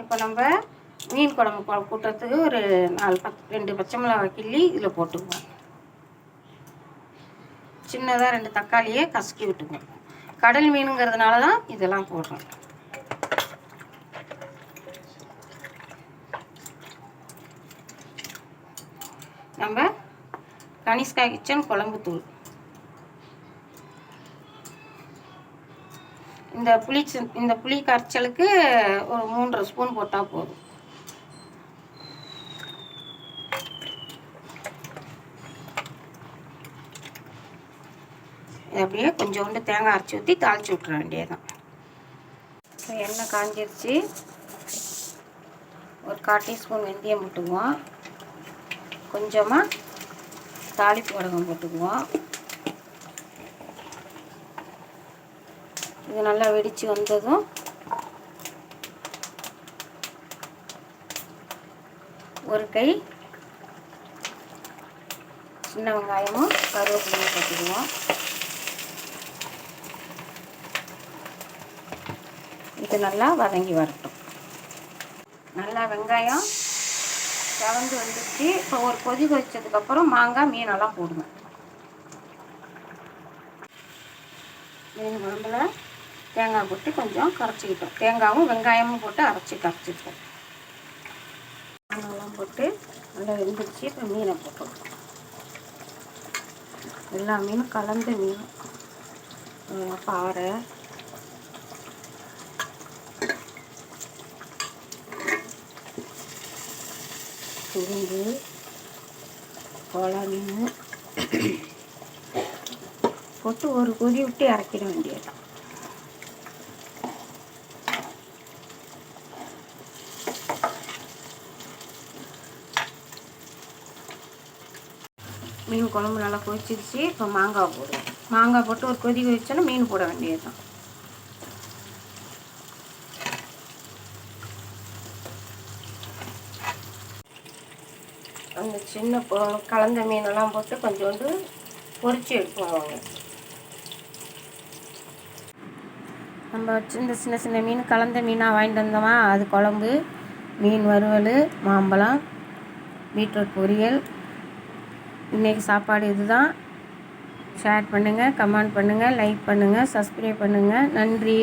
இப்போ நம்ம மீன் குழம்பு கொ- கூட்டுறதுக்கு ஒரு நாலு பத் ரெண்டு பச்சை மிளகாய் கிள்ளி இதில் போட்டுக்குவோம். சின்னதாக ரெண்டு தக்காளியை கசக்கி விட்டுக்குவோம் கடல் மீனுங்கிறதுனால தான் இதெல்லாம் போடுறோம். நம்ம கனிஷ்கா கிச்சன் குழம்பு தூள் இந்த புளி இந்த புளி கரைச்சலுக்கு ஒரு மூன்றரை ஸ்பூன் போட்டால் போதும். இது அப்படியே கொஞ்சோண்டு தேங்காய் அரைச்சி ஊற்றி தாளிச்சு விட்ற வேண்டியதுதான். இப்போ எண்ணெய் காஞ்சிருச்சு. ஒரு கால் டீஸ்பூன் வெந்தயம் போட்டுக்குவோம். கொஞ்சமாக தாளிப்பு வடகம் போட்டுக்குவோம். இது நல்லா வெடித்து வந்ததும் ஒரு கை சின்ன வெங்காயமும் கருவேப்பிலையும் போட்டுக்குவோம். இது நல்லா வதங்கி வரட்டும். நல்லா வெங்காயம் செவந்து வந்துச்சு இப்போ ஒரு கொதி கொதிச்சதுக்கப்புறம் மாங்காய் மீனெல்லாம் போடுவேன். மீன் குழம்புல தேங்காய் போட்டு கொஞ்சம் கரைச்சிக்கிட்டோம். தேங்காயும் வெங்காயமும் போட்டு அரைச்சி கரைச்சிப்போம் தேங்காயெல்லாம் போட்டு நல்லா வெந்துடுச்சு இப்போ மீனை போட்டோம். எல்லா மீனும் கலந்த மீன். பாறை. துரும்பு கோலா மீன். போட்டு ஒரு கொதி விட்டு இறக்கிட வேண்டியதுதான். மீன் குழம்பு நல்லா கொதிச்சிருச்சு. இப்போ மாங்காய் போடுவோம் மாங்காய் போட்டு ஒரு கொதி வச்சோன்னா மீன் போட வேண்டியதுதான். அந்த சின்ன கலந்த மீனெல்லாம் போட்டு கொஞ்சோண்டு பொறிச்சு எடுப்போம் நம்ம வச்சுருந்த சின்ன சின்ன மீன் கலந்த மீனாக வாங்கிட்டு வந்தோமா? அது குழம்பு மீன் வறுவல் மாம்பழம் பீட்ரூட் பொரியல். இன்றைக்கி சாப்பாடு இதுதான். ஷேர் பண்ணுங்கள் கமெண்ட் பண்ணுங்கள் லைக் பண்ணுங்கள் சப்ஸ்கிரைப் பண்ணுங்கள் நன்றி.